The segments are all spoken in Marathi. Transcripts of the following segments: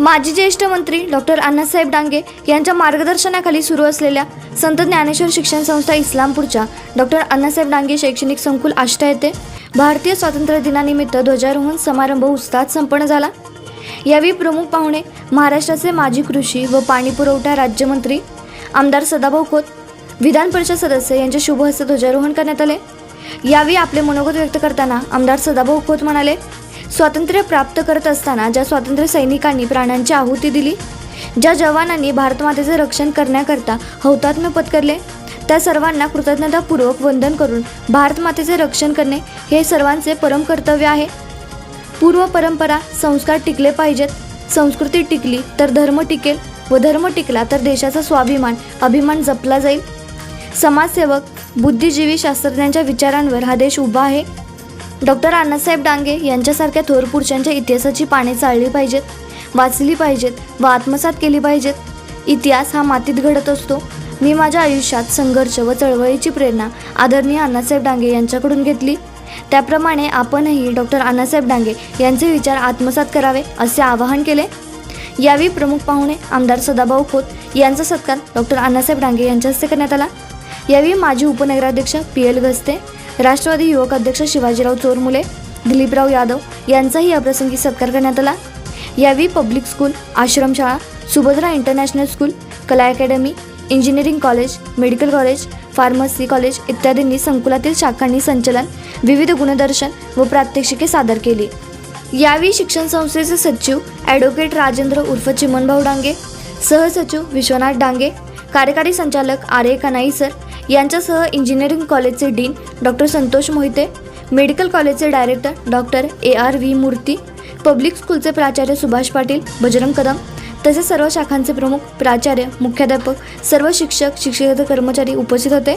माजी ज्येष्ठ मंत्री डॉक्टर अण्णासाहेब डांगे यांच्या मार्गदर्शनाखाली सुरू असलेल्या संत ज्ञानेश्वर शिक्षण संस्था इस्लामपूरच्या डॉक्टर अण्णासाहेब डांगे शैक्षणिक संकुल आष्टा येथे भारतीय स्वातंत्र्य दिनानिमित्त ध्वजारोहण समारंभ उत्साहात संपन्न झाला. यावेळी प्रमुख पाहुणे महाराष्ट्राचे माजी कृषी व पाणी पुरवठा राज्यमंत्री आमदार सदाभाऊ खोत विधान परिषद सदस्य यांच्या शुभ हस्ते ध्वजारोहण करण्यात आले. यावेळी आपले मनोगत व्यक्त करताना आमदार सदाभाऊ खोत म्हणाले स्वातंत्र्य प्राप्त करत असताना ज्या स्वातंत्र्य सैनिकांनी प्राणांची आहुती दिली ज्या जवानांनी भारतमातेचे रक्षण करण्याकरता हौतात्म्य पत्करले त्या सर्वांना कृतज्ञतापूर्वक वंदन करून भारतमातेचे रक्षण करणे हे सर्वांचे परम कर्तव्य आहे. पूर्व परंपरा संस्कार टिकले पाहिजेत. संस्कृती टिकली तर धर्म टिकेल व धर्म टिकला तर देशाचा स्वाभिमान अभिमान जपला जाईल. समाजसेवक बुद्धिजीवी शास्त्रज्ञांच्या विचारांवर हा देश उभा आहे. डॉक्टर अण्णासाहेब डांगे यांच्यासारख्या थोर पुरुषांच्या इतिहासाची पाने चाळली पाहिजेत वाचली पाहिजेत व आत्मसात केली पाहिजेत. इतिहास हा मातीत घडत असतो. मी माझ्या आयुष्यात संघर्ष व चळवळीची प्रेरणा आदरणीय अण्णासाहेब डांगे यांच्याकडून घेतली. त्याप्रमाणे आपणही डॉक्टर अण्णासाहेब डांगे यांचे विचार आत्मसात करावे असे आवाहन केले. यावेळी प्रमुख पाहुणे आमदार सदाभाऊ खोत यांचा सत्कार डॉक्टर अण्णासाहेब डांगे यांच्या हस्ते करण्यात आला. यावेळी माजी उपनगराध्यक्ष पी एल गस्ते राष्ट्रवादी युवक अध्यक्ष शिवाजीराव चोरमुले दिलीपराव यादव यांचाही याप्रसंगी सत्कार करण्यात आला. यावेळी पब्लिक स्कूल आश्रमशाळा सुभद्रा इंटरनॅशनल स्कूल कला academy engineering college medical college pharmacy college इत्यादींनी संकुलातील शाखांनी संचलन विविध गुणदर्शन व प्रात्यक्षिके सादर केली. यावेळी शिक्षण संस्थेचे सचिव ॲडव्होकेट राजेंद्र उर्फ चिमनभाऊ डांगे सहसचिव विश्वनाथ डांगे कार्यकारी संचालक आर्य कनाई सर यांच्यासह इंजिनिअरिंग कॉलेजचे dean doctor Santosh Mohite medical कॉलेजचे director doctor A R V Murthy public स्कूलचे प्राचार्य सुभाष पाटील बजरंग कदम तसेच सर्व शाखांचे प्रमुख प्राचार्य मुख्याध्यापक सर्व शिक्षक शिक्षकेतर कर्मचारी उपस्थित होते.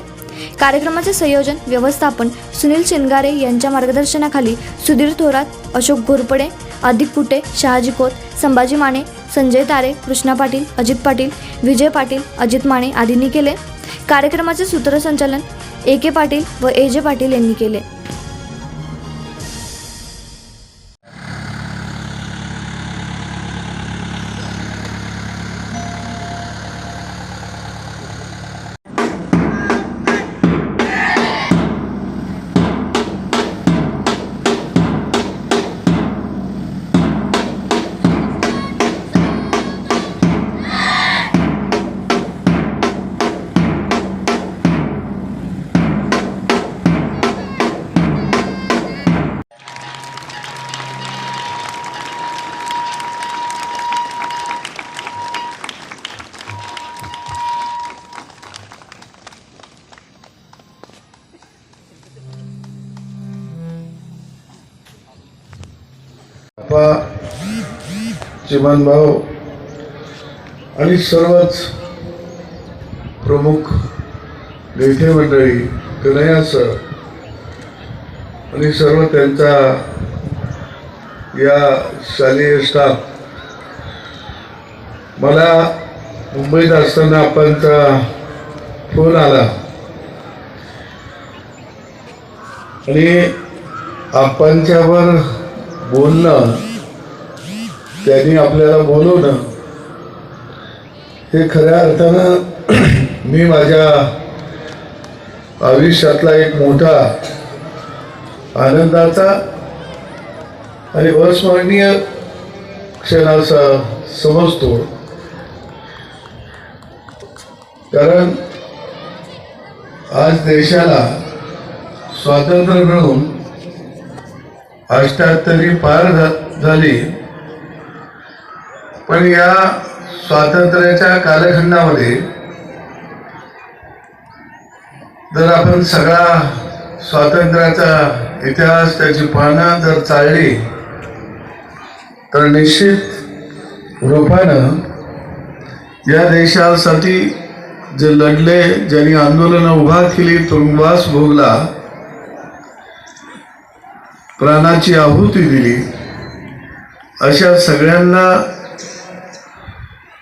कार्यक्रमाचे संयोजन व्यवस्थापन सुनील शेनगारे यांच्या मार्गदर्शनाखाली सुधीर थोरात अशोक घोरपडे अधिक कुटे शहाजी खोत संभाजी माने संजय तारे कृष्णा पाटील अजित पाटील विजय पाटील अजित माने आदींनी केले. कार्यक्रमाचे सूत्रसंचालन ए के पाटील व ए जे पाटील यांनी केले. बाप्पा चिमन भाऊ आणि सर्वच प्रमुख नेते मंडळी कन्हैया सर आणि सर्व त्यांचा या शालेय स्टाफ. मला मुंबईत असताना आपणचा फोन आला. आणि आपणच्यावर बोलणं त्यांनी आपल्याला बोलवणं हे खऱ्या अर्थानं मी माझ्या आयुष्यातला एक मोठा आनंदाचा आणि अस्मरणीय क्षण असा समजतो. कारण आज देशाला स्वातंत्र्य मिळून अष्ट्याहत्तरी पार झाली. पण या स्वातंत्र्याच्या कालखंडामध्ये जर आपण सगळा स्वातंत्र्याचा इतिहास त्याची पानं जर चालली तर निश्चित रूपानं या देशासाठी जे लढले ज्यांनी आंदोलन उभा केली तुरुंगवास भोगला प्राणाची आहुती दिली अशा सगळ्यांना